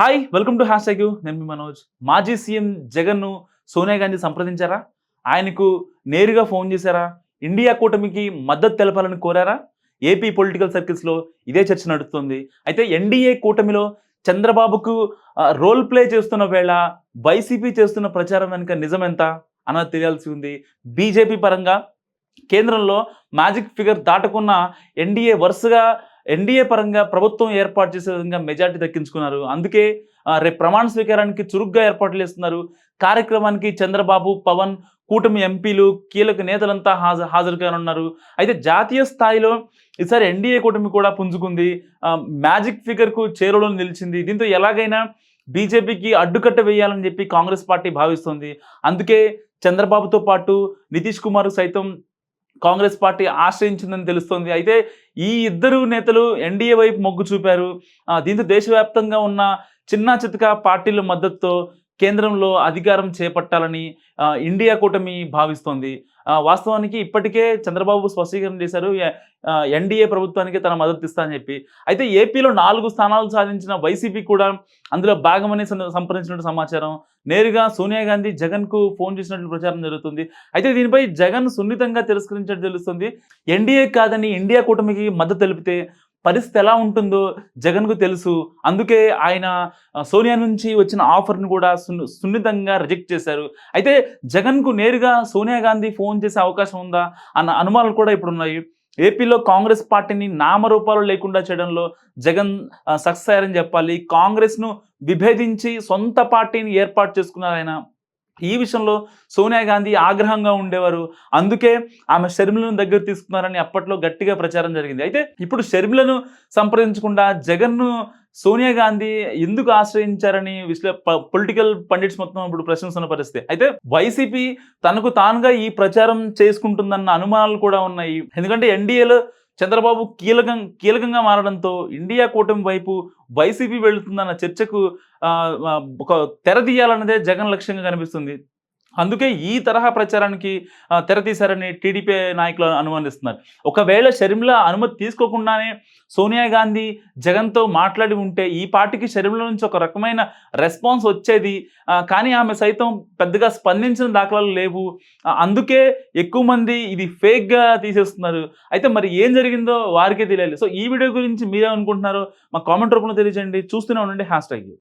Hi welcome to hashtag నేను మీ మనోజ్. మాజీ సీఎం జగన్ను సోనియా గాంధీ సంప్రదించారా? ఆయనకు నేరుగా ఫోన్ చేశారా? ఇండియా కూటమికి మద్దతు తెలపాలని కోరారా? ఏపీ పొలిటికల్ సర్కిల్స్లో ఇదే చర్చ నడుస్తుంది. అయితే ఎన్డీఏ కూటమిలో చంద్రబాబుకు రోల్ ప్లే చేస్తున్న వేళ వైసీపీ చేస్తున్న ప్రచారం వెనుక నిజమెంత అన్నది తెలియాల్సి ఉంది. బీజేపీ పరంగా కేంద్రంలో మ్యాజిక్ ఫిగర్ దాటుకున్న ఎన్డీఏ వరుసగా ఎన్డీఏ పరంగా ప్రభుత్వం ఏర్పాటు చేసే విధంగా మెజార్టీ దక్కించుకున్నారు. అందుకే రేపు ప్రమాణ స్వీకారానికి చురుగ్గా ఏర్పాట్లు చేస్తున్నారు. కార్యక్రమానికి చంద్రబాబు పవన్ కూటమి ఎంపీలు కీలక నేతలంతా హాజరు హాజరు కానున్నారు అయితే జాతీయ స్థాయిలో ఈసారి ఎన్డీఏ కూటమి కూడా పుంజుకుంది. మ్యాజిక్ ఫిగర్కు చేరువలో నిలిచింది. దీంతో ఎలాగైనా బీజేపీకి అడ్డుకట్ట వేయాలని చెప్పి కాంగ్రెస్ పార్టీ భావిస్తుంది. అందుకే చంద్రబాబుతో పాటు నితీష్ కుమార్ సైతం కాంగ్రెస్ పార్టీ ఆశ్రయించిందని తెలుస్తోంది. అయితే ఈ ఇద్దరు నేతలు ఎన్డీఏ వైపు మొగ్గు చూపారు. దీంతో దేశవ్యాప్తంగా ఉన్న చిన్న చితక పార్టీల మద్దతుతో కేంద్రంలో అధికారం చేపట్టాలని ఇండియా కూటమి భావిస్తోంది. వాస్తవానికి ఇప్పటికే చంద్రబాబు స్పష్టీకరణ చేశారు. ఎన్డీఏ ప్రభుత్వానికి తన మద్దతు ఇస్తా అని చెప్పి. అయితే ఏపీలో నాలుగు స్థానాలు సాధించిన వైసీపీ కూడా అందులో భాగమని సంప్రదించినట్టు సమాచారం. నేరుగా సోనియా గాంధీ జగన్కు ఫోన్ చేసినట్లు ప్రచారం జరుగుతుంది. అయితే దీనిపై జగన్ సున్నితంగా తిరస్కరించినట్టు తెలుస్తుంది. ఎన్డీఏ కాదని ఇండియా కూటమికి మద్దతు తెలిపితే పరిస్థితి ఎలా ఉంటుందో జగన్కు తెలుసు. అందుకే ఆయన సోనియా నుంచి వచ్చిన ఆఫర్ను కూడా సున్ని సున్నితంగా రిజెక్ట్ చేశారు. అయితే జగన్కు నేరుగా సోనియా గాంధీ ఫోన్ చేసే అవకాశం ఉందా అన్న అనుమానాలు కూడా ఇప్పుడు ఉన్నాయి ఏపీలో కాంగ్రెస్ పార్టీని నామరూపాలు లేకుండా చేయడంలో జగన్ సక్సెస్ అయ్యారని చెప్పాలి. కాంగ్రెస్ను విభేదించి సొంత పార్టీని ఏర్పాటు చేసుకున్నారు ఆయన. ఈ విషయంలో సోనియా గాంధీ ఆగ్రహంగా ఉండేవారు. అందుకే ఆమె షర్మిలను దగ్గర తీసుకున్నారని అప్పట్లో గట్టిగా ప్రచారం జరిగింది. అయితే ఇప్పుడు షర్మిలను సంప్రదించకుండా జగన్ను సోనియా గాంధీ ఎందుకు ఆశ్రయించారని విశ్లే పొలిటికల్ పండిట్స్ మొత్తం ఇప్పుడు ప్రశ్నిస్తున్న పరిస్థితి. అయితే వైసీపీ తనకు తానుగా ఈ ప్రచారం చేసుకుంటుందన్న అనుమానాలు కూడా ఉన్నాయి. ఎందుకంటే ఎన్డీఏలో చంద్రబాబు కీలకం కీలకంగా మారడంతో ఇండియా కూటమి వైపు వైసీపీ వెళుతుందన్న చర్చకు ఒక తెర తీయాలన్నదే జగన్ లక్ష్యంగా కనిపిస్తుంది. అందుకే ఈ తరహా ప్రచారానికి తెరతీశారని టీడీపీ నాయకులు అనుమానిస్తున్నారు. ఒకవేళ షర్మిల అనుమతి తీసుకోకుండానే సోనియా గాంధీ జగన్తో మాట్లాడి ఉంటే ఈ పార్టీకి షర్మిల నుంచి ఒక రకమైన రెస్పాన్స్ వచ్చేది. కానీ ఆమె సైతం పెద్దగా స్పందించిన దాఖలాలు లేవు. అందుకే ఎక్కువ మంది ఇది ఫేక్గా తీసేస్తున్నారు. అయితే మరి ఏం జరిగిందో వారికే తెలియాలి. సో ఈ వీడియో గురించి మీరేమనుకుంటున్నారో మా కామెంట్ రూపంలో తెలియజేయండి. చూస్తూనే ఉండండి. Hash tag